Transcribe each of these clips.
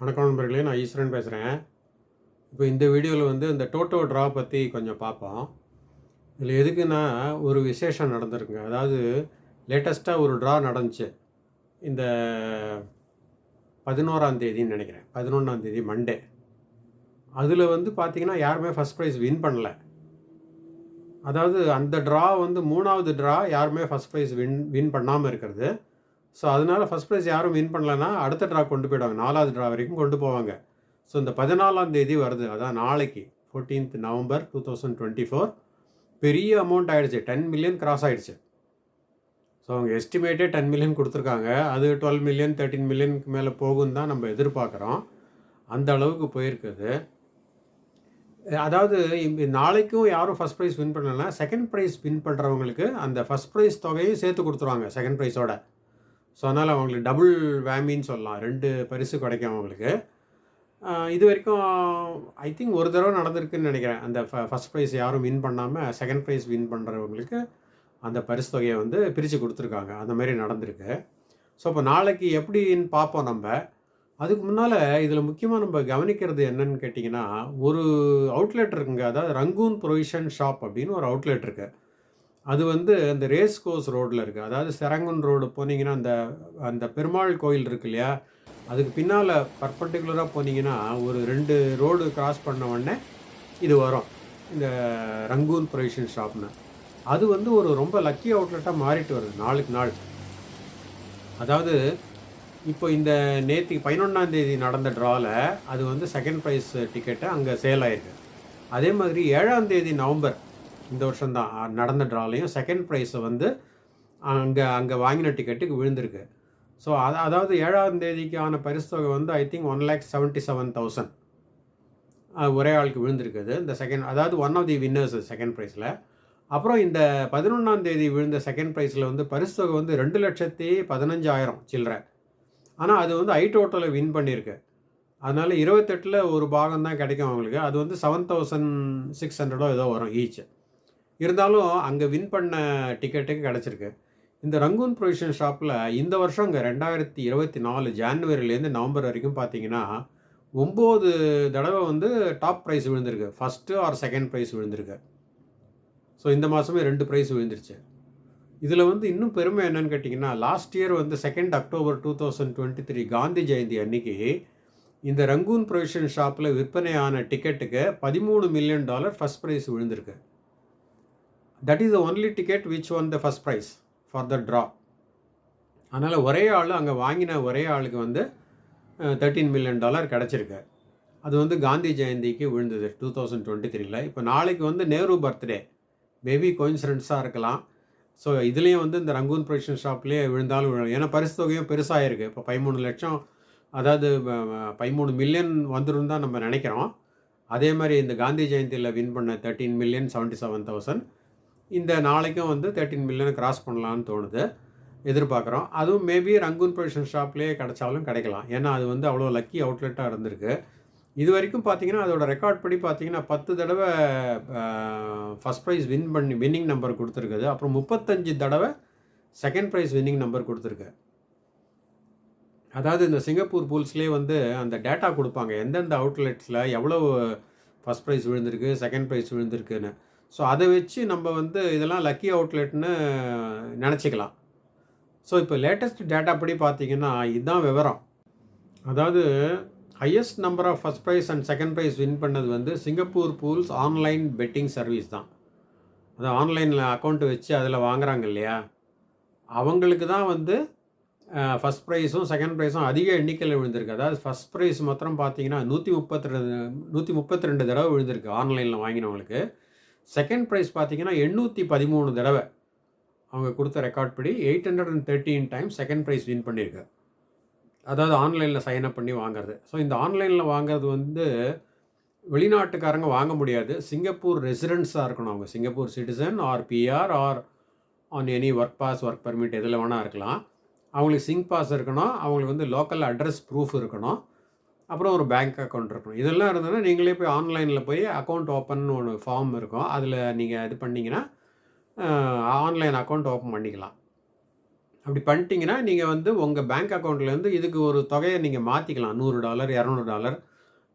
வணக்கம் நண்பர்களே நான் ஈஸ்வரன் பேசுகிறேன் இப்போ இந்த வீடியோவில் வந்து இந்த டோட்டோ ட்ரா பற்றி கொஞ்சம் பார்ப்போம். இதில் எதுக்குன்னா ஒரு விசேஷம் நடந்திருக்குங்க. அதாவது லேட்டஸ்ட்டாக ஒரு ட்ரா நடந்துச்சு. இந்த பதினோராம் தேதின்னு நினைக்கிறேன். பதினொன்றாம் தேதி மண்டே அதில் வந்து பார்த்திங்கன்னா யாருமே ஃபஸ்ட் ப்ரைஸ் வின் பண்ணல. அதாவது அந்த ட்ரா வந்து மூணாவது ட்ரா யாருமே ஃபஸ்ட் ப்ரைஸ் வின் வின் பண்ணாமல் இருக்கிறது. ஸோ அதனால் ஃபஸ்ட் ப்ரைஸ் யாரும் வின் பண்ணலன்னா அடுத்த ட்ரா கொண்டு போயிடுவாங்க. நாலாவது ட்ரா வரைக்கும் கொண்டு போவாங்க. ஸோ இந்த பதினாலாம் தேதி வருது. அதான் நாளைக்கு fourteenth November two thousand twenty four பெரிய அமௌண்ட் ஆகிடுச்சு டென் மில்லியன் கிராஸ் ஆகிடுச்சு ஸோ அவங்க எஸ்டிமேட்டே டென் மில்லியன் கொடுத்துருக்காங்க. அது டுவெல் மில்லியன் தேர்ட்டின் மில்லியனுக்கு மேலே போகும் தான் நம்ம எதிர்பார்க்குறோம். அந்த அளவுக்கு போயிருக்குது. அதாவது நாளைக்கும் யாரும் ஃபஸ்ட் ப்ரைஸ் வின் பண்ணலன்னா செகண்ட் ப்ரைஸ் வின் பண்ணுறவங்களுக்கு அந்த ஃபஸ்ட் ப்ரைஸ் தொகையும் சேர்த்து கொடுத்துருவாங்க செகண்ட் ப்ரைஸோட ஸோ அதனால் அவங்களுக்கு டபுள் வேமின்னு சொல்லலாம். ரெண்டு பரிசு கிடைக்கும் அவங்களுக்கு. இது வரைக்கும் ஐ திங்க் ஒரு தடவை நடந்திருக்குன்னு நினைக்கிறேன். அந்த ஃப ஃபஸ்ட் ப்ரைஸ் யாரும் வின் பண்ணாமல் செகண்ட் ப்ரைஸ் வின் பண்ணுறவங்களுக்கு அந்த பரிசு தொகையை வந்து பிரித்து கொடுத்துருக்காங்க. அந்த மாதிரி நடந்திருக்கு. ஸோ இப்போ நாளைக்கு எப்படின்னு பார்ப்போம் நம்ம. அதுக்கு முன்னால் இதில் முக்கியமாக நம்ம கவனிக்கிறது என்னன்னு கேட்டிங்கன்னா ஒரு அவுட்லெட் இருக்குங்க. அதாவது ரங்கூன் ப்ரொவிஷன் ஷாப் அப்படின்னு ஒரு அவுட்லெட் இருக்குது அது வந்து அந்த ரேஸ் கோர்ஸ் ரோட்டில் இருக்குது அதாவது செரங்குன் ரோடு போனீங்கன்னா அந்த அந்த பெருமாள் கோயில் இருக்கு இல்லையா? அதுக்கு பின்னால் பர்பர்டிகுலராக போனீங்கன்னா ஒரு ரெண்டு ரோடு கிராஸ் பண்ண உடனே இது வரும். இந்த ரங்கூன் ப்ரொவிஷன் ஷாப்னு அது வந்து ஒரு ரொம்ப லக்கி அவுட்லெட்டாக மாறிட்டு வருது நாளுக்கு நாள். அதாவது இப்போ இந்த நேற்று பதினொன்றாந்தேதி நடந்த ட்ராவில் அது வந்து செகண்ட் ப்ரைஸ் டிக்கெட்டு அங்கே சேல் ஆயிருக்கு. அதே மாதிரி ஏழாம் தேதி நவம்பர் இந்த வருஷம்தான். தான் நடந்த ட்ராலையும் செகண்ட் ப்ரைஸை வந்து அங்கே அங்கே வாங்கின டிக்கெட்டுக்கு விழுந்திருக்கு. ஸோ அது அதாவது ஏழாம் தேதிக்கான பரிசு தொகை வந்து I think one lakh seventy seven thousand ஒரே ஆளுக்கு விழுந்திருக்குது இந்த செகண்ட் அதாவது one of the winners second ப்ரைஸில் அப்புறம் இந்த பதினொன்றாம் தேதி விழுந்த செகண்ட் ப்ரைஸில் வந்து பரிசு தொகை வந்து ரெண்டு லட்சத்தி பதினஞ்சாயிரம் சில்லற. ஆனால் அது வந்து ஐ டோட்டலில் வின் பண்ணியிருக்கு அதனால் இருபத்தெட்டில் ஒரு பாகம் தான் கிடைக்கும் அவங்களுக்கு. அது வந்து செவன் தௌசண்ட் சிக்ஸ் ஹண்ட்ரடோ ஏதோ வரும் ஈச் இருந்தாலும் அங்கே வின் பண்ண டிக்கெட்டுக்கு கிடச்சிருக்கு. இந்த ரங்கூன் ப்ரொவிஷன் ஷாப்பில் இந்த வருஷம் இங்கே ரெண்டாயிரத்தி இருபத்தி நாலு ஜான்வரிலேருந்து நவம்பர் வரைக்கும் பார்த்தீங்கன்னா ஒம்பது தடவை வந்து டாப் ப்ரைஸ் விழுந்திருக்கு. ஃபஸ்ட்டு ஆர் செகண்ட் ப்ரைஸ் விழுந்திருக்கு. ஸோ இந்த மாதமே ரெண்டு ப்ரைஸ் விழுந்துருச்சு. இதில் வந்து இன்னும் பெருமை என்னன்னு கேட்டிங்கன்னா லாஸ்ட் இயர் வந்து second October two thousand twenty three Gandhi Jayanti அன்னைக்கு இந்த ரங்கூன் ப்ரொவிஷன் ஷாப்பில் விற்பனையான டிக்கெட்டுக்கு பதிமூணு மில்லியன் டாலர் ஃபஸ்ட் ப்ரைஸ் விழுந்திருக்கு. That is the only ticket which won the first prize for the draw அதனால் ஒரே ஆள் அங்கே வாங்கின ஒரே ஆளுக்கு வந்து தேர்ட்டீன் மில்லியன் டாலர் கிடச்சிருக்கு. அது வந்து காந்தி ஜெயந்திக்கு விழுந்தது டூ தௌசண்ட் டுவெண்ட்டி த்ரீல இப்போ நாளைக்கு வந்து நேரு பர்த்டே மேபி கோயின்சிடென்ஸாக இருக்கலாம். ஸோ இதுலேயும் வந்து இந்த ரங்கூன் ப்ரொடக்ஷன் ஷாப்லேயே விழுந்தாலும் விழும் ஏன்னா பரிசு தொகையும் பெருசாக இருக்குது இப்போ பதிமூணு லட்சம் அதாவது பதிமூணு மில்லியன் வந்துடும் தான் நம்ம நினைக்கிறோம். அதே மாதிரி இந்த காந்தி ஜெயந்தியில் வின் பண்ண thirteen million seventy seven thousand இந்த நாளைக்கும் வந்து தேர்ட்டின் மில்லியன் கிராஸ் பண்ணலான்னு தோணுது. எதிர்பார்க்குறோம். அதுவும் மேபி ரங்கூன் ப்ரொவிஷன் ஷாப்லேயே கிடைச்சாலும் கிடைக்கலாம். ஏன்னா அது வந்து அவ்வளோ லக்கி அவுட்லெட்டாக இருந்திருக்கு. இது வரைக்கும் பார்த்தீங்கன்னா அதோட ரெக்கார்ட் படி பார்த்தீங்கன்னா பத்து தடவை ஃபஸ்ட் ப்ரைஸ் வின் பண்ணி வின்னிங் நம்பர் கொடுத்துருக்குது. அப்புறம் முப்பத்தஞ்சு தடவை செகண்ட் ப்ரைஸ் வின்னிங் நம்பர் கொடுத்துருக்கு. அதாவது இந்த சிங்கப்பூர் பூல்ஸ்லேயே வந்து அந்த டேட்டா கொடுப்பாங்க. எந்தெந்த அவுட்லெட்ஸில் எவ்வளோ ஃபஸ்ட் ப்ரைஸ் விழுந்திருக்கு செகண்ட் ப்ரைஸ் விழுந்திருக்குன்னு. ஸோ அதை வச்சு நம்ம வந்து இதெல்லாம் லக்கி அவுட்லெட்னு நினச்சிக்கலாம். ஸோ இப்போ லேட்டஸ்ட் டேட்டா படி பார்த்தீங்கன்னா இதுதான் விவரம். அதாவது highest number of first prize and second prize win பண்ணது வந்து Singapore pools online betting service தான். அது ஆன்லைனில் அக்கௌண்ட் வச்சு அதில் வாங்குறாங்க இல்லையா? அவங்களுக்கு தான் வந்து ஃபஸ்ட் ப்ரைஸும் செகண்ட் ப்ரைஸும் அதிக எண்ணிக்கையில் விழுந்திருக்கு. அதாவது ஃபஸ்ட் ப்ரைஸ் மாத்திரம் பார்த்தீங்கன்னா நூற்றி முப்பத்தி ரெண்டு நூற்றி முப்பத்தி ரெண்டு தடவை விழுந்திருக்கு ஆன்லைனில் வாங்கினவங்களுக்கு. செகண்ட் ப்ரைஸ் பார்த்தீங்கன்னா எண்ணூற்றி பதிமூணு தடவை அவங்க கொடுத்த ரெக்கார்ட் படி eight hundred and thirteen time second prize win பண்ணியிருக்கு. அதாவது ஆன்லைனில் சைன் அப் பண்ணி வாங்குறது. ஸோ இந்த ஆன்லைனில் வாங்குறது வந்து வெளிநாட்டுக்காரங்க வாங்க முடியாது. சிங்கப்பூர் ரெசிடென்ட்ஸாக இருக்கணும் அவங்க. Singapore citizen or PR or on any work pass work permit எதில் வேணால் இருக்கலாம். அவங்களுக்கு சிங் பாஸ் இருக்கணும். அவங்களுக்கு வந்து லோக்கல் அட்ரஸ் ப்ரூஃப் இருக்கணும். அப்புறம் ஒரு பேங்க் அக்கௌண்ட் இருக்கணும். இதெல்லாம் இருந்ததுன்னா நீங்களே போய் ஆன்லைனில் போய் அக்கௌண்ட் ஓப்பன் ஒன்று ஃபார்ம் இருக்கும். அதில் நீங்கள் இது பண்ணிங்கன்னா ஆன்லைன் அக்கௌண்ட் ஓப்பன் பண்ணிக்கலாம். அப்படி பண்ணிட்டீங்கன்னா நீங்கள் வந்து உங்கள் பேங்க் அக்கௌண்ட்லேருந்து இதுக்கு ஒரு தொகையை நீங்கள் மாற்றிக்கலாம் நூறு டாலர் இரநூறு டாலர்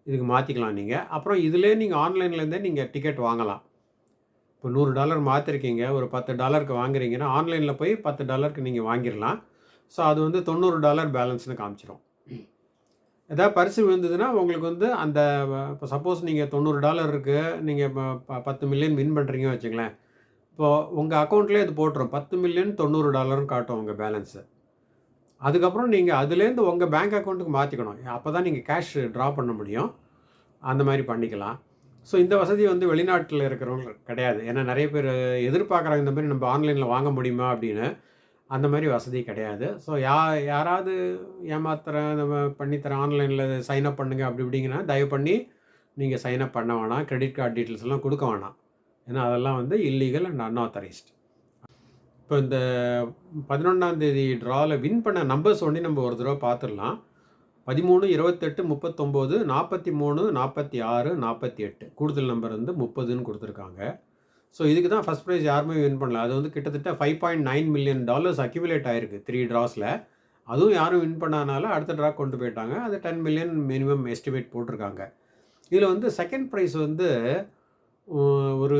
இதுக்கு மாற்றிக்கலாம் நீங்கள் அப்புறம் இதிலே நீங்கள் ஆன்லைன்லேருந்தே நீங்கள் டிக்கெட் வாங்கலாம். இப்போ நூறு டாலர் மாற்றிருக்கீங்க ஒரு பத்து டாலருக்கு வாங்குறீங்கன்னா ஆன்லைனில் போய் பத்து டாலருக்கு நீங்கள் வாங்கிடலாம். ஸோ அது வந்து தொண்ணூறு டாலர் பேலன்ஸ்னு காமிச்சிடும் ஏதாவது பரிசு விழுந்ததுன்னா உங்களுக்கு வந்து அந்த இப்போ சப்போஸ் நீங்கள் தொண்ணூறு டாலர் இருக்குது நீங்கள் இப்போ ப- பத்து மில்லியன் வின் பண்ணுறீங்க வச்சுங்களேன் இப்போது உங்கள் அக்கௌண்ட்லேயே அது போட்டுரும். பத்து மில்லியன் தொண்ணூறு டாலர்னு காட்டும் உங்கள் பேலன்ஸு அதுக்கப்புறம் நீங்கள் அதுலேருந்து உங்கள் பேங்க் அக்கௌண்ட்டுக்கு மாற்றிக்கணும் அப்போ தான் நீங்கள் கேஷ் ட்ரா பண்ண முடியும். அந்த மாதிரி பண்ணிக்கலாம். ஸோ இந்த வசதி வந்து வெளிநாட்டில் இருக்கிறவங்க கிடையாது. ஏன்னா நிறைய பேர் எதிர்பார்க்குறாங்க இந்த மாதிரி நம்ம ஆன்லைனில் வாங்க முடியுமா அப்படின்னு. அந்த மாதிரி வசதி கிடையாது. ஸோ யா யாராவது ஏமாத்துறேன் நம்ம பண்ணித்தரேன் ஆன்லைனில் சைன் அப் பண்ணுங்க அப்படி இப்படிங்கன்னா தயவு பண்ணி நீங்கள் சைன் அப் பண்ண வேணாம். கிரெடிட் கார்டு டீட்டெயில்ஸ் எல்லாம் கொடுக்க வேணாம். ஏன்னா அதெல்லாம் வந்து இல்லீகல் அண்ட் அன்ஆத்தரைஸ்ட் இப்போ இந்த பதினொன்றாம் தேதி ட்ராவில் வின் பண்ண நம்பர்ஸ் ஒன்றி நம்ம ஒரு தடவை பார்த்துடலாம். பதிமூணு இருபத்தெட்டு முப்பத்தொம்போது நாற்பத்தி மூணு நாற்பத்தி ஆறு நாற்பத்தி எட்டு. கூடுதல் நம்பர் வந்து முப்பதுன்னு கொடுத்துருக்காங்க. ஸோ இதுக்கு தான் ஃபஸ்ட் ப்ரைஸ் யாருமே வின் பண்ணல. அது வந்து கிட்டத்தட்ட five point nine million dollars accumulate ஆயிருக்கு த்ரீ ட்ராஸில் அதுவும் யாரும் வின் பண்ணாதனால அடுத்த ட்ரா கொண்டு போயிட்டாங்க. அது டென் மில்லியன் மினிமம் எஸ்டிமேட் போட்டிருக்காங்க. இதில் வந்து செகண்ட் ப்ரைஸ் வந்து ஒரு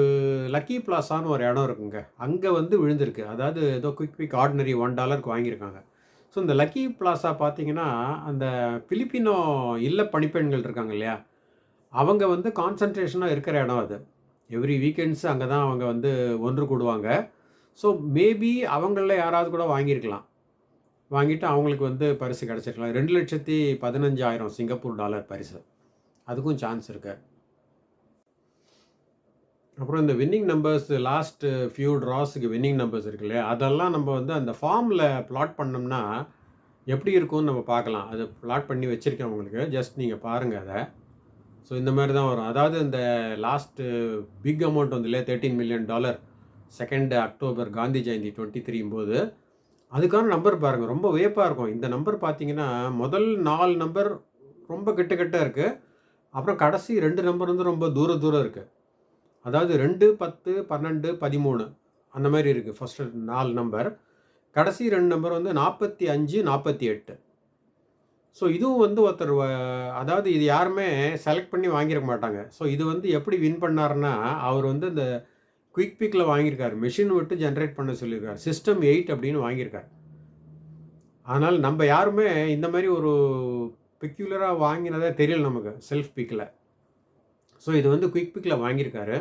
லக்கி பிளாஸான்னு ஒரு இடம் இருக்குங்க. அங்கே வந்து விழுந்திருக்கு. அதாவது ஏதோ குயிக் குயிக் ஆர்டினரி ஒன் டாலருக்கு வாங்கியிருக்காங்க. ஸோ இந்த லக்கி பிளாஸா பார்த்தீங்கன்னா அந்த பிலிப்பினோ இல்ல பணிப்பெண்கள் இருக்காங்க இல்லையா? அவங்க வந்து கான்சன்ட்ரேஷனாக இருக்கிற இடம் அது. எவ்ரி வீக்கெண்ட்ஸ் அங்கே தான் அவங்க வந்து ஒன்று கூடுவாங்க. ஸோ மேபி அவங்களில் யாராவது கூட வாங்கியிருக்கலாம். வாங்கிட்டு அவங்களுக்கு வந்து பரிசு கிடச்சிருக்கலாம். ரெண்டு லட்சத்தி பதினஞ்சாயிரம் சிங்கப்பூர் டாலர் பரிசு. அதுக்கும் சான்ஸ் இருக்கு. அப்புறம் இந்த வின்னிங் நம்பர்ஸ் லாஸ்ட் ஃபியூ ட்ராஸுக்கு வின்னிங் நம்பர்ஸ் இருக்கு இல்லையா? அதெல்லாம் நம்ம வந்து அந்த ஃபார்மில் ப்ளாட் பண்ணோம்னா எப்படி இருக்கும்னு நம்ம பார்க்கலாம். அதை ப்ளாட் பண்ணி வச்சுருக்கேன் உங்களுக்கு. ஜஸ்ட் நீங்கள் பாருங்கள் அதை. ஸோ இந்த மாதிரி தான் வரும். அதாவது இந்த லாஸ்ட்டு பிக் அமௌண்ட் வந்து இல்லையா thirteen million dollar second October Gandhi Jayanti twenty three போது அதுக்கான நம்பர் பாருங்கள் ரொம்ப வியப்பாக இருக்கும். இந்த நம்பர் பார்த்தீங்கன்னா முதல் நாலு நம்பர் ரொம்ப கிட்ட கிட்ட இருக்குது அப்புறம் கடைசி ரெண்டு நம்பர் வந்து ரொம்ப தூர தூரம் இருக்குது அதாவது ரெண்டு பத்து பன்னெண்டு பதிமூணு அந்த மாதிரி இருக்குது ஃபஸ்ட்டு நாலு நம்பர் கடைசி ரெண்டு நம்பர் வந்து நாற்பத்தி அஞ்சு நாற்பத்தி எட்டு. ஸோ இதுவும் வந்து ஒருத்தர் அதாவது இது யாருமே செலக்ட் பண்ணி வாங்கியிருக்க மாட்டாங்க. ஸோ இது வந்து எப்படி வின் பண்ணாருன்னா அவர் வந்து இந்த குயிக் பிக்கில் வாங்கியிருக்காரு மிஷின் விட்டு ஜென்ரேட் பண்ண சொல்லியிருக்கார் சிஸ்டம் எயிட் அப்படின்னு வாங்கியிருக்கார் ஆனால் நம்ம யாருமே இந்த மாதிரி ஒரு பெக்யூலராக வாங்கினதே தெரியல நமக்கு செல்ஃப் பிக்கில் ஸோ இது வந்து குயிக் பிக்கில் வாங்கியிருக்காரு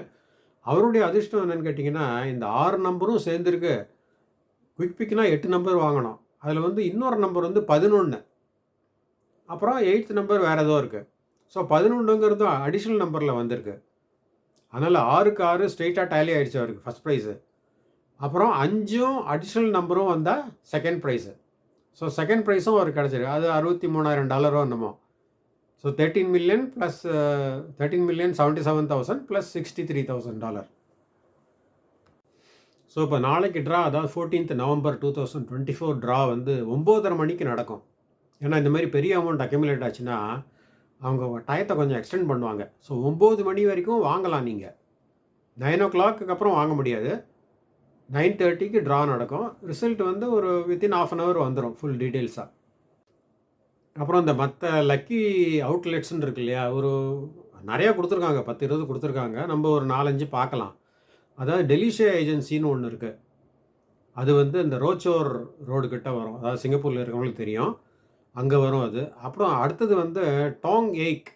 அவருடைய அதிர்ஷ்டம் என்னென்னு கேட்டிங்கன்னா இந்த ஆறு நம்பரும் சேர்ந்துருக்கு. குயிக் பிக்னா எட்டு நம்பர் வாங்கணும். அதில் வந்து இன்னொரு நம்பர் வந்து பதினொன்று அப்புறம் எயித் நம்பர் வேறு ஏதோ இருக்குது ஸோ பதினொன்றுங்கிறது அடிஷ்னல் நம்பரில் வந்திருக்கு. அதனால் ஆறுக்கு ஆறு ஸ்ட்ரெயிட்டாக டேலி ஆகிடுச்சு அவருக்கு ஃபஸ்ட் ப்ரைஸு அப்புறம் அஞ்சும் அடிஷ்னல் நம்பரும் வந்தால் செகண்ட் ப்ரைஸு ஸோ செகண்ட் ப்ரைஸும் அவருக்கு கிடச்சிருக்கு. அது அறுபத்தி மூணாயிரம் டாலரோ என்னமோ. So thirteen million plus thirteen million seventy seven thousand plus sixty three thousand dollar so இப்போ நாளைக்கு ட்ரா அதாவது fourteenth November two thousand twenty four draw வந்து ஒம்போதரை மணிக்கு நடக்கும். ஏன்னா இந்த மாதிரி பெரிய அமௌண்ட் அக்யூமுலேட் ஆச்சுன்னா அவங்க டயத்தை கொஞ்சம் எக்ஸ்டெண்ட் பண்ணுவாங்க. ஸோ ஒம்பது மணி வரைக்கும் வாங்கலாம் நீங்கள் நைன் ஓ கிளாக்கு அப்புறம் வாங்க முடியாது. நைன் தேர்ட்டிக்கு ட்ரா நடக்கும். ரிசல்ட் வந்து ஒரு வித்தின் ஆஃப் அன் ஹவர் வந்துடும் ஃபுல் டீட்டெயில்ஸாக அப்புறம் இந்த மற்ற லக்கி அவுட்லெட்ஸ்ன்னு இருக்கு இல்லையா ஒரு நிறையா கொடுத்துருக்காங்க. பத்து இருபது கொடுத்துருக்காங்க. நம்ம ஒரு நாலஞ்சு பார்க்கலாம். அதாவது டெலிஷியா ஏஜென்சின்னு ஒன்று இருக்குது அது வந்து இந்த ரோச்சோர் ரோடு கிட்ட வரும். அதாவது சிங்கப்பூரில் இருக்கவங்களுக்கு தெரியும். அங்கே வரும் அது. அப்புறம் அடுத்தது வந்து டாங் எய்க்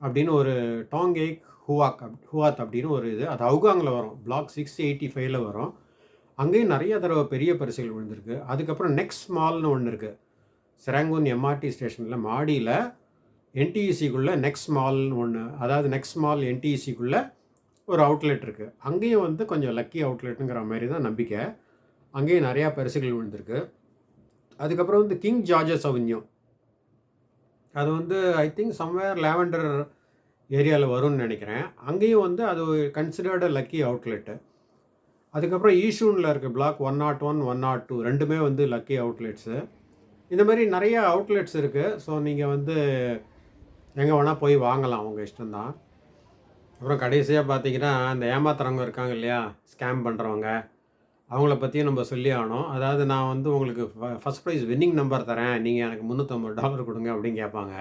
அப்படின்னு ஒரு டாங் எய்க் ஹுவாக் அப் ஹுவாத் அப்படின்னு ஒரு இது. அது அவுகாங்கில் வரும். பிளாக் சிக்ஸ் எயிட்டி ஃபைவ்ல வரும். அங்கேயும் நிறைய தடவை பெரிய பரிசுகள் விழுந்திருக்கு. அதுக்கப்புறம் நெக்ஸ்ட் மால்னு ஒன்று இருக்குது செராங்கூன் எம்ஆர்டி ஸ்டேஷனில் மாடியில் என்டிஇசிக்குள்ளே நெக்ஸ்ட் மால்னு ஒன்று அதாவது நெக்ஸ்ட் மால் என்டிஇசிக்குள்ளே ஒரு அவுட்லெட் இருக்குது அங்கேயும் வந்து கொஞ்சம் லக்கி அவுட்லெட்டுங்கிற மாதிரி தான் நம்பிக்கை. அங்கேயும் நிறையா பரிசுகள் விழுந்திருக்கு. அதுக்கப்புறம் வந்து கிங் ஜார்ஜஸ் அவென்யூ அது வந்து ஐ திங்க் சம்வேர் லேவண்டர் ஏரியாவில் வரும்னு நினைக்கிறேன். அங்கேயும் வந்து அது கன்சிடர்டு லக்கி அவுட்லெட்டு அதுக்கப்புறம் ஈஷூனில் இருக்குது block one nought one one nought two ரெண்டுமே வந்து லக்கி அவுட்லெட்ஸு இந்த மாதிரி நிறைய அவுட்லெட்ஸ் இருக்குது ஸோ நீங்கள் வந்து எங்கே வேணால் போய் வாங்கலாம். உங்கள் இஷ்டம்தான். அப்புறம் கடைசியாக பார்த்தீங்கன்னா அந்த ஏமாத்துறவங்க இருக்காங்க இல்லையா? ஸ்கேம் பண்ணுறவங்க அவங்கள பற்றியும் நம்ம சொல்லி ஆகணும். அதாவது நான் வந்து உங்களுக்கு ஃபஸ்ட் ப்ரைஸ் வின்னிங் நம்பர் தரேன். நீங்கள் எனக்கு முந்நூற்றம்பது டாலர் கொடுங்க அப்படின்னு கேட்பாங்க.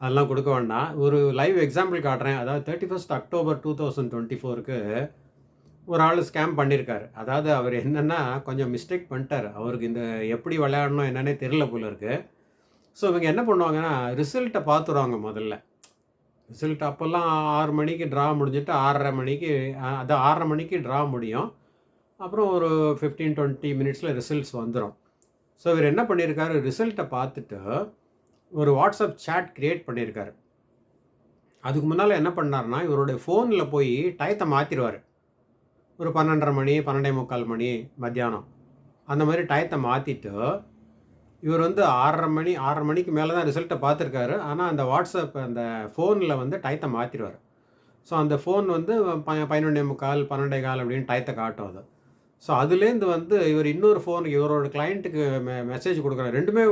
அதெல்லாம் கொடுக்க வேண்டாம். ஒரு லைவ் எக்ஸாம்பிள் காட்டுறேன். அதாவது thirty first October two thousand twenty ஃபோருக்கு ஒரு ஆள் ஸ்கேம் பண்ணியிருக்காரு அதாவது அவர் என்னென்னா கொஞ்சம் மிஸ்டேக் பண்ணிட்டார். அவருக்கு இந்த எப்படி விளையாடணும் என்னன்னே தெரியல போல இருக்குது ஸோ இவங்க என்ன பண்ணுவாங்கன்னா ரிசல்ட்டை பார்த்துருவாங்க முதல்ல. ரிசல்ட் அப்போல்லாம் ஆறு மணிக்கு ட்ரா முடிஞ்சிட்டு ஆறரை மணிக்கு அதான் ஆறரை மணிக்கு ட்ரா முடியும். அப்புறம் ஒரு ஃபிஃப்டீன் டுவெண்ட்டி மினிட்ஸில் ரிசல்ட்ஸ் வந்துடும் ஸோ இவர் என்ன பண்ணியிருக்காரு ரிசல்ட்டை பார்த்துட்டு ஒரு வாட்ஸ்அப் சேட் க்ரியேட் பண்ணியிருக்காரு அதுக்கு முன்னால் என்ன பண்ணார்னா இவருடைய ஃபோனில் போய் டயத்தை மாற்றிடுவார் ஒரு பன்னெண்டரை மணி பன்னெண்டே முக்கால் மணி மத்தியானம். அந்த மாதிரி டயத்தை மாற்றிட்டு இவர் வந்து ஆறரை மணி ஆறரை மணிக்கு மேலே தான் ரிசல்ட்டை பார்த்துருக்காரு. ஆனால் அந்த வாட்ஸ்அப் அந்த ஃபோனில் வந்து டயத்தை மாற்றிடுவார் ஸோ அந்த ஃபோன் வந்து ப பதினொன்றே முக்கால் பன்னெண்டே கால் அப்படின்னு டயத்தை காட்டும் அது. ஸோ அதுலேருந்து வந்து இவர் இன்னொரு ஃபோனுக்கு இவரோட கிளைண்ட்டுக்கு மெ மெசேஜ் கொடுக்குறாரு. ரெண்டுமே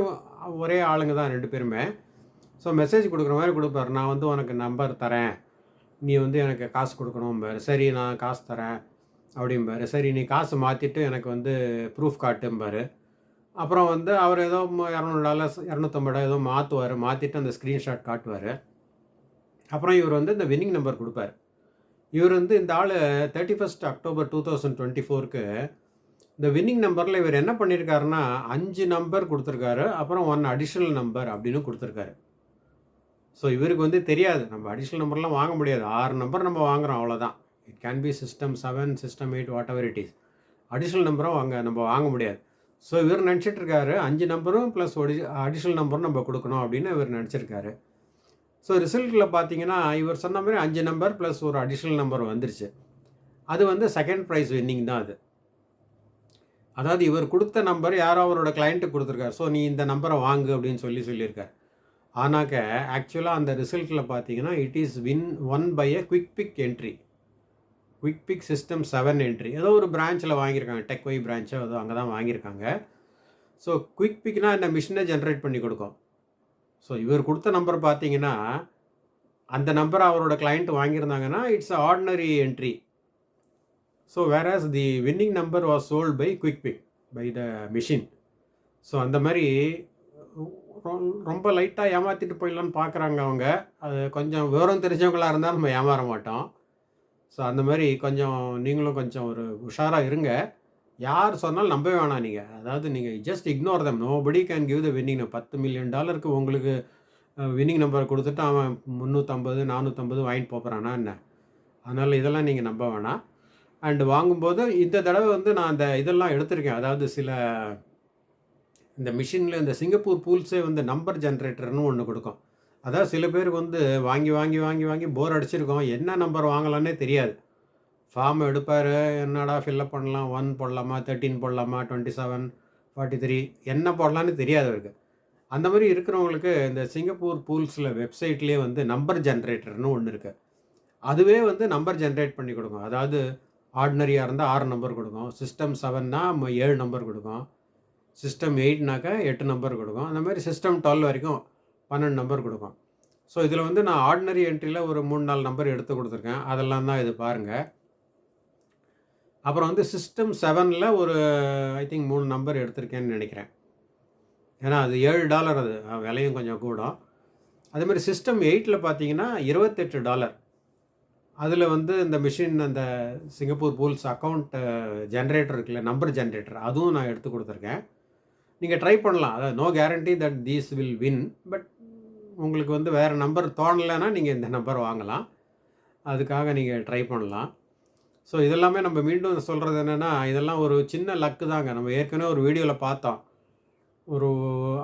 ஒரே ஆளுங்க தான் ரெண்டு பேருமே. ஸோ மெசேஜ் கொடுக்குற மாதிரி கொடுப்பாரு. நான் வந்து உனக்கு நம்பர் தரேன். நீ வந்து எனக்கு காசு கொடுக்கணும்பாரு. சரி நான் காசு தரேன். அப்படிம்பாரு. சரி நீ காசு மாற்றிட்டு எனக்கு வந்து ப்ரூஃப் காட்டும்பாரு. அப்புறம் வந்து அவர் ஏதோ இரநூறு டாலர்ஸ் இரநூத்தம்பது டாலர் ஏதோ மாற்றுவார் மாற்றிட்டு அந்த ஸ்க்ரீன்ஷாட் காட்டுவார். அப்புறம் இவர் வந்து இந்த வின்னிங் நம்பர் கொடுப்பார். இவர் வந்து இந்த ஆள் thirty first October two thousand twenty ஃபோருக்கு இந்த வின்னிங் நம்பரில் இவர் என்ன பண்ணியிருக்காருன்னா அஞ்சு நம்பர் கொடுத்துருக்காரு அப்புறம் ஒன் அடிஷ்னல் நம்பர் அப்படின்னு கொடுத்துருக்காரு. ஸோ இவருக்கு வந்து தெரியாது. நம்ம அடிஷ்னல் நம்பர்லாம் வாங்க முடியாது. ஆறு நம்பர் நம்ம வாங்குகிறோம் அவ்வளோதான் it can be system seven system eight whatever it is additional நம்பரும் வாங்க நம்ம வாங்க முடியாது. ஸோ இவர் நினச்சிட்ருக்காரு அஞ்சு நம்பரும் ப்ளஸ் ஒடி அடிஷ்னல் நம்பரும் நம்ம கொடுக்கணும் அப்படின்னு இவர் நினச்சிருக்காரு. ஸோ ரிசல்ட்டில் பார்த்தீங்கன்னா இவர் சொன்ன மாதிரி அஞ்சு நம்பர் ப்ளஸ் ஒரு அடிஷ்னல் நம்பர் வந்துருச்சு. அது வந்து செகண்ட் ப்ரைஸ் வின்னிங் தான் அது. அதாவது இவர் கொடுத்த நம்பர் யாரோ அவரோட கிளைண்ட்டு கொடுத்துருக்காரு. ஸோ நீ இந்த நம்பரை வாங்கு அப்படின்னு சொல்லி சொல்லியிருக்கார். ஆனாக்க ஆக்சுவலாக அந்த ரிசல்ட்டில் பார்த்தீங்கன்னா it is win won by a quick pick entry quick pick system seven entry ஏதோ ஒரு பிரான்ச்சில் வாங்கியிருக்காங்க. டெக் பிரான்ச்சோ ஏதோ அங்கே தான் வாங்கியிருக்காங்க ஸோ குவிக் பிக்னால் இந்த மிஷினை ஜென்ரேட் பண்ணி கொடுக்கும். ஸோ இவர் கொடுத்த நம்பர் பார்த்தீங்கன்னா அந்த நம்பர் அவரோட client வாங்கியிருந்தாங்கன்னா it's ordinary entry so whereas the winning number was sold by quick pick by the machine so அந்த மாதிரி ரொம்ப லைட்டாக ஏமாற்றிட்டு போயிடலான்னு பார்க்குறாங்க அவங்க. அது கொஞ்சம் விவரம் தெரிஞ்சவங்களாக இருந்தால் நம்ம ஏமாற மாட்டோம். ஸோ அந்த மாதிரி கொஞ்சம் நீங்களும் கொஞ்சம் ஒரு உஷாராக இருங்க. யார் சொன்னாலும் நம்பவே வேணாம் நீங்கள் அதாவது நீங்கள் just ignore them nobody can give the winning பத்து மில்லியன் டாலருக்கு உங்களுக்கு வின்னிங் நம்பர் கொடுத்துட்டு அவன் முந்நூற்றம்பது நானூற்றம்பது வாங்கிட்டு போகிறானா என்ன? அதனால் இதெல்லாம் நீங்கள் நம்ப வேணாம். அண்டு வாங்கும்போது இந்த தடவை வந்து நான் அந்த இதெல்லாம் எடுத்திருக்கேன். அதாவது சில இந்த மிஷினில் இந்த சிங்கப்பூர் பூல்ஸே வந்து நம்பர் ஜென்ரேட்டர்னு ஒன்று கொடுக்கும். அதாவது சில பேருக்கு வந்து வாங்கி வாங்கி வாங்கி வாங்கி போர் அடிச்சிருக்கோம். என்ன நம்பர் வாங்கலான்னே தெரியாது. ஃபார்ம் எடுப்பார். என்னடா ஃபில்லப் பண்ணலாம்? ஒன் போடலாமா? தேர்ட்டின் போடலாமா? டுவெண்ட்டி செவன் ஃபார்ட்டி த்ரீ என்ன போடலான்னு தெரியாது அவருக்கு. அந்த மாதிரி இருக்கிறவங்களுக்கு இந்த சிங்கப்பூர் பூல்ஸில் வெப்சைட்லேயே வந்து நம்பர் ஜென்ரேட்டர்னு ஒன்று இருக்குது அதுவே வந்து நம்பர் ஜென்ரேட் பண்ணி கொடுக்கும். அதாவது ஆர்டினரியாக இருந்தால் ஆறு நம்பர் கொடுக்கும். சிஸ்டம் செவன்னா ஏழு நம்பர் கொடுக்கும். சிஸ்டம் எயிட்னாக்கா எட்டு நம்பர் கொடுக்கும். அந்த மாதிரி சிஸ்டம் டுவெல் வரைக்கும் பன்னெண்டு நம்பர் கொடுக்கும். ஸோ இதில் வந்து நான் ஆர்டினரி என்ட்ரியில் ஒரு மூணு நாலு நம்பர் எடுத்து கொடுத்துருக்கேன். அதெல்லாம் தான் இது பாருங்கள் அப்புறம் வந்து சிஸ்டம் செவனில் ஒரு ஐ திங்க் மூணு நம்பர் எடுத்திருக்கேன்னு நினைக்கிறேன். ஏன்னா அது ஏழு டாலர் அது. விலையும் கொஞ்சம் கூடும். அதேமாதிரி சிஸ்டம் எயிட்டில் பார்த்தீங்கன்னா இருபத்தெட்டு டாலர் அதில் வந்து இந்த மிஷின் அந்த சிங்கப்பூர் பூல்ஸ் அக்கௌண்ட் ஜென்ரேட்டர் இருக்குல்ல நம்பர் ஜென்ரேட்டர் அதுவும் நான் எடுத்து கொடுத்துருக்கேன். நீங்கள் ட்ரை பண்ணலாம். அதாவது no guarantee that these will win but உங்களுக்கு வந்து வேறு நம்பர் தோணலைன்னா நீங்கள் இந்த நம்பர் வாங்கலாம். அதுக்காக நீங்கள் ட்ரை பண்ணலாம். ஸோ இதெல்லாமே நம்ம மீண்டும் சொல்கிறது என்னென்னா இதெல்லாம் ஒரு சின்ன லக்கு தாங்க. நம்ம ஏற்கனவே ஒரு வீடியோவில் பார்த்தோம். ஒரு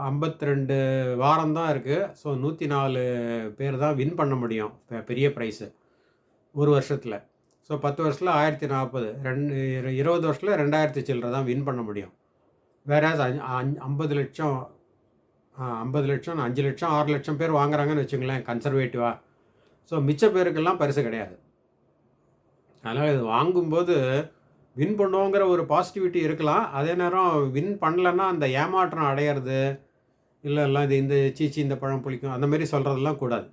ஐம்பத்தி ரெண்டு வாரம் தான் இருக்குது ஸோ நூற்றி நாலு பேர் தான் வின் பண்ண முடியும். பெரிய ப்ரைஸு ஒரு வருஷத்தில். ஸோ பத்து வருஷத்தில் ஆயிரத்தி நாற்பது. ரெண்டு இருபது வருஷத்தில் ரெண்டாயிரத்தி சில்லரை தான் வின் பண்ண முடியும். வேற ஐம்பது லட்சம் ஐம்பது லட்சம் அஞ்சு லட்சம் ஆறு லட்சம் பேர் வாங்குறாங்கன்னு வச்சுங்களேன் கன்சர்வேட்டிவாக ஸோ மிச்ச பேருக்கெல்லாம் பரிசு கிடையாது. அதனால் இது வாங்கும்போது வின் பண்ணுவோங்கிற ஒரு பாசிட்டிவிட்டி இருக்கலாம். அதே நேரம் வின் பண்ணலன்னா அந்த ஏமாற்றம் அடையிறது இல்லை எல்லாம் இது இந்த சீச்சி இந்த பழம் புளிக்கும் அந்த மாதிரி சொல்கிறதெல்லாம் கூடாது.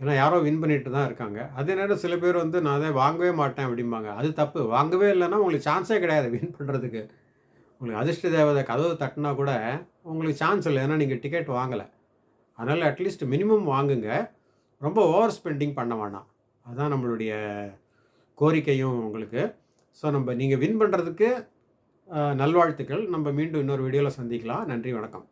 ஏன்னா யாரோ வின் பண்ணிட்டு தான் இருக்காங்க. அதே நேரம் சில பேர் வந்து நான் அதை வாங்கவே மாட்டேன் அப்படிம்பாங்க. அது தப்பு. வாங்கவே இல்லைன்னா உங்களுக்கு சான்ஸே கிடையாது வின் பண்ணுறதுக்கு உங்களுக்கு அதிர்ஷ்ட தேவதை கதவு தட்டினா கூட உங்களுக்கு சான்ஸ் இல்லை. ஏன்னா நீங்கள் டிக்கெட் வாங்கலை. அதனால் அட்லீஸ்ட் மினிமம் வாங்குங்க. ரொம்ப ஓவர் ஸ்பெண்டிங் பண்ண வேணாம். அதுதான் நம்மளுடைய கோரிக்கையும் உங்களுக்கு. ஸோ நம்ம நீங்கள் வின் பண்ணுறதுக்கு நல்வாழ்த்துக்கள். நம்ம மீண்டும் இன்னொரு வீடியோவில் சந்திக்கலாம். நன்றி வணக்கம்.